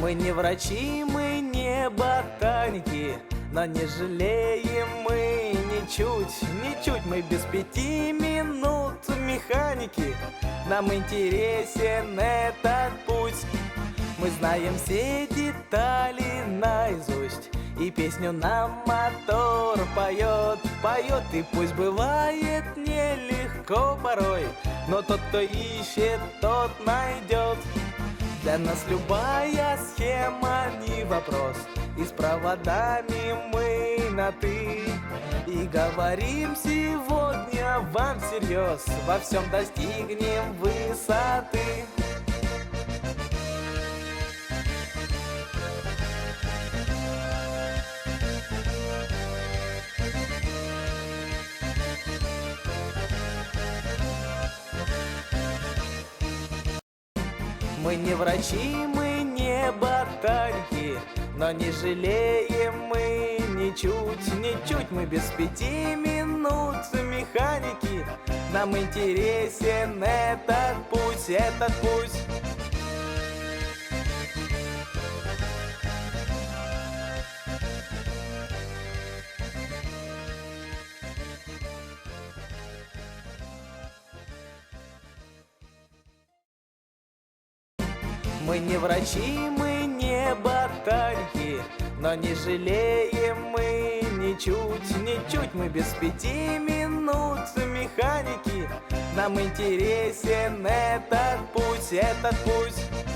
Мы не врачи, мы не ботаники, но не жалеем мы ничуть, ничуть мы без пяти минут механики. Нам интересен этот путь, мы знаем все детали наизусть. И песню нам мотор поет, поет, и пусть бывает нелегко порой, но тот, кто ищет, тот найдет. Для нас любая схема не вопрос И с проводами мы на «ты» И говорим сегодня вам всерьез Во всем достигнем высоты. Мы не врачи, мы не ботаники, но не жалеем мы ничуть, ничуть мы без пяти минут механики. Нам интересен этот путь, этот путь. Мы не врачи, мы ботаники, но не жалеем мы ничуть, ничуть мы без пяти минут механики. Нам интересен этот путь, этот путь.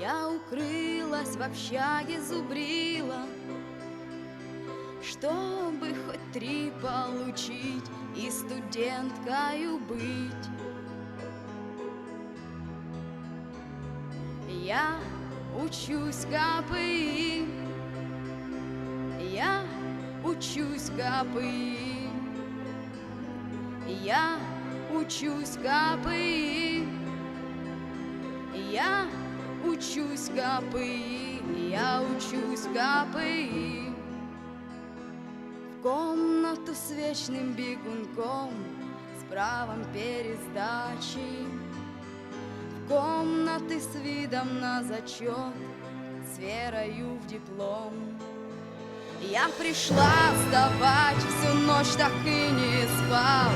Я укрылась в общаге, зубрила, чтобы хоть три получить и студенткою быть. Я учусь КПИ, я учусь КПИ, я учусь КПИ. Я учусь КПИ, я учусь КПИ. В комнату с вечным бегунком, с правом пересдачи. В комнаты с видом на зачет, с верою в диплом. Я пришла сдавать, всю ночь так и не спал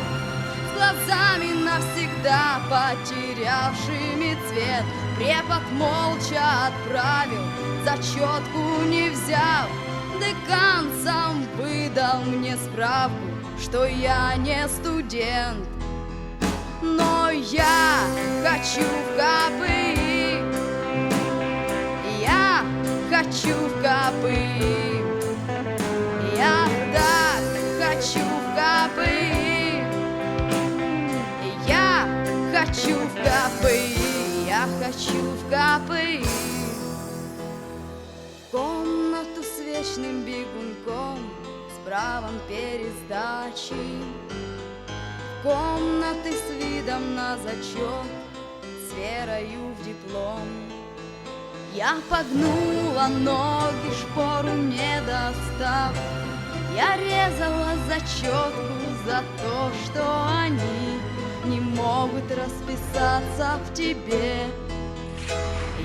С глазами навсегда потерявшими цвет Препод молча отправил, зачетку не взяв Декан сам выдал мне справку, что я не студент. Но я хочу в КПИ. Я хочу в КПИ. Я так хочу в КПИ. Я хочу в КПИ Я хочу в КПИ комнату с вечным бегунком С правом пересдачи. Комнаты с видом на зачет С верою в диплом. Я погнула ноги, шпору не достав. Я резала зачетку за то, что они Не могут расписаться в тебе.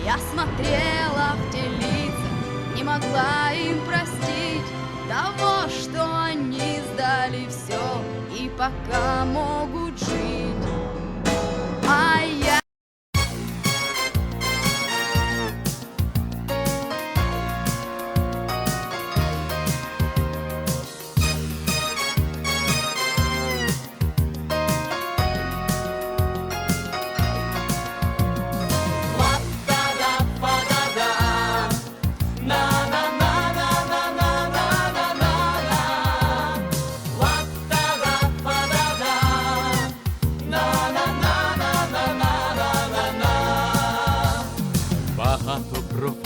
Я смотрела в те лица, не могла им простить Того, что они сдали все и пока могут жить. А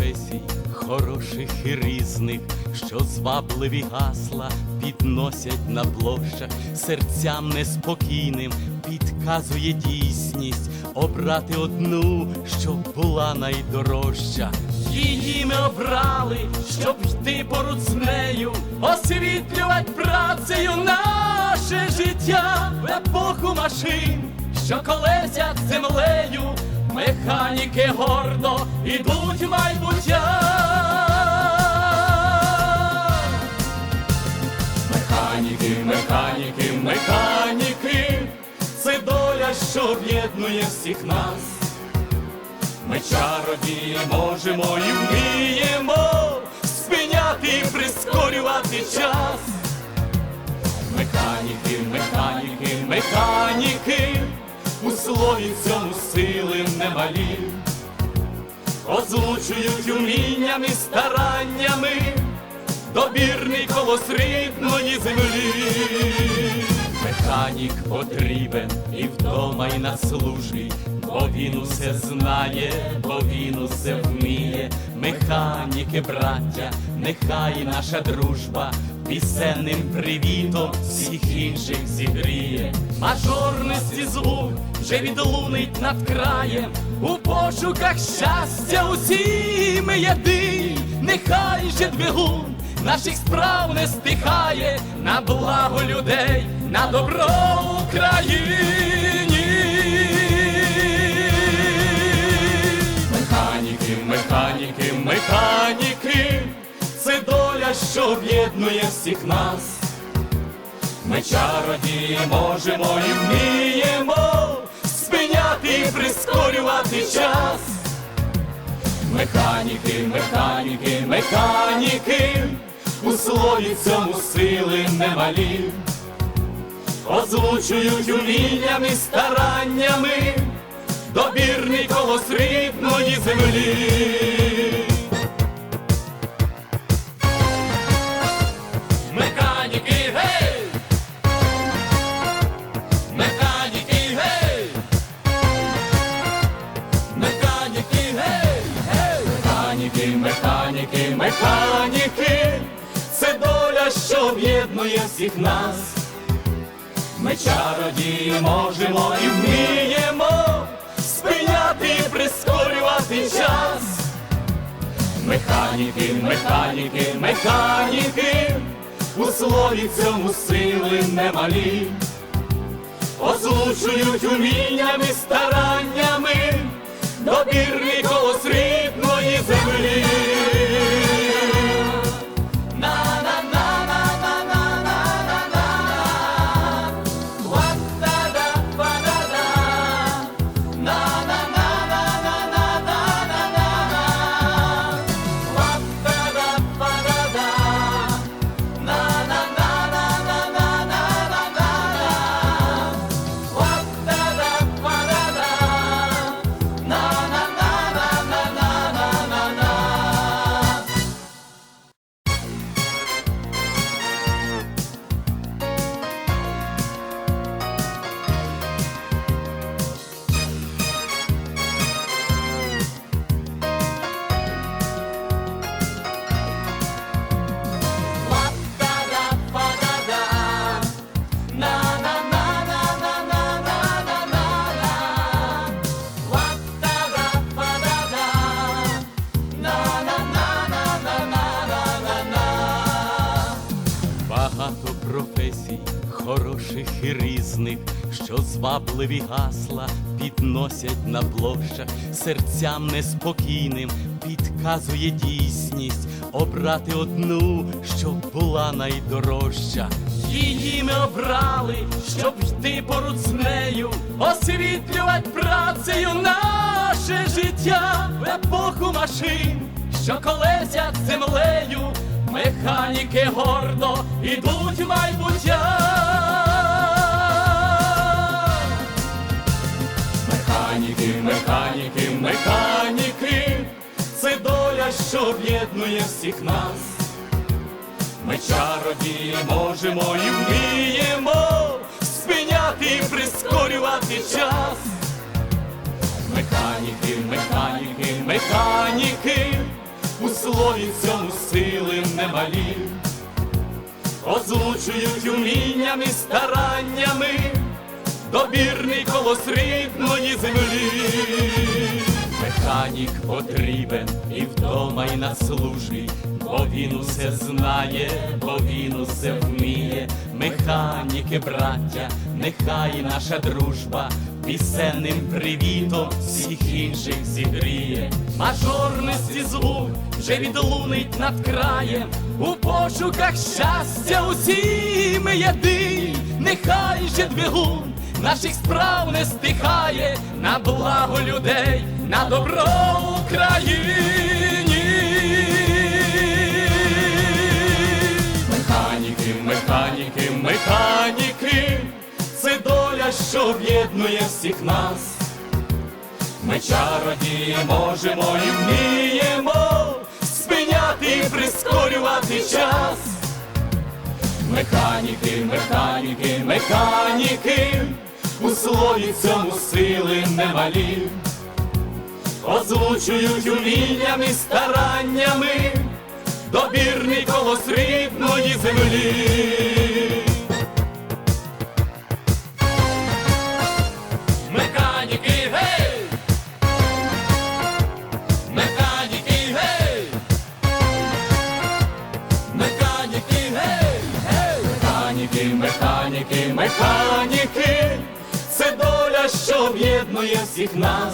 професій, хороших і різних, що звабливі гасла підносять на площах, серцям неспокійним підказує дійсність обрати одну, щоб була найдорожча. Її ми обрали, щоб йти поруч з нею, освітлювати працею наше життя в епоху машин, що колесять землею. Механіки гордо ідуть майбуття. Механіки, механіки, механіки, це доля, що об'єднує всіх нас. Ми чародії можемо і вміємо спиняти і прискорювати час. Механіки, механіки, механіки, слові цьому сили немалі, озвучують уміннями, стараннями добірний колос рідної землі. Механік потрібен і вдома, і на службі, бо він усе знає, бо він усе вміє. Механіки, браття, нехай наша дружба пісенним привітом всіх інших зігріє. Мажорності звук вже відлунить над краєм, у пошуках щастя усі ми єдині, нехай же двигун наших справ не стихає на благо людей, на добро Україні. Що об'єднує всіх нас. Ми чародії можемо і вміємо спиняти і прискорювати час. Механіки, механіки, механіки, у слові цьому сили немалі, озвучують уміннями, стараннями добірний колос рідної землі. Механіки, це доля, що об'єднує всіх нас. Ми чародії можемо і вміємо спиняти і прискорювати час. Механіки, механіки, механіки, у слові цьому сили немалі, озвучують уміннями, стараннями, добірний голос рідної землі. Професій, хороших і різних, що звабливі гасла підносять на площах, серцям неспокійним підказує дійсність обрати одну, щоб була найдорожча. Її ми обрали, щоб йти поруч з нею, освітлювати працею наше життя в епоху машин, що колесять землею. Механіки гордо ідуть в майбуття. Механіки, механіки, механіки, це доля, що об'єднує всіх нас. Ми чародії можемо і вміємо спиняти і прискорювати час. Механіки, механіки, механіки, слові цьому сили немалі, озвучують уміннями, стараннями, добірний колос рідної землі. Механік потрібен і вдома, і на службі, бо він усе знає, бо він усе вміє. Механіки, браття, нехай наша дружба пісенним привітом всіх інших зігріє. Мажорності звук вже відлунить над краєм. У пошуках щастя усі ми єдині, нехай же двигун наших справ не стихає на благо людей, на добро Україні. Об'єднує всіх нас. Ми чародії можемо і вміємо спиняти і прискорювати час. Механіки, механіки, механіки, у слові цьому сили немалі, озвучують уміннями, стараннями, добірний колос рідної землі. Механіки! Це доля, що об'єднує всіх нас.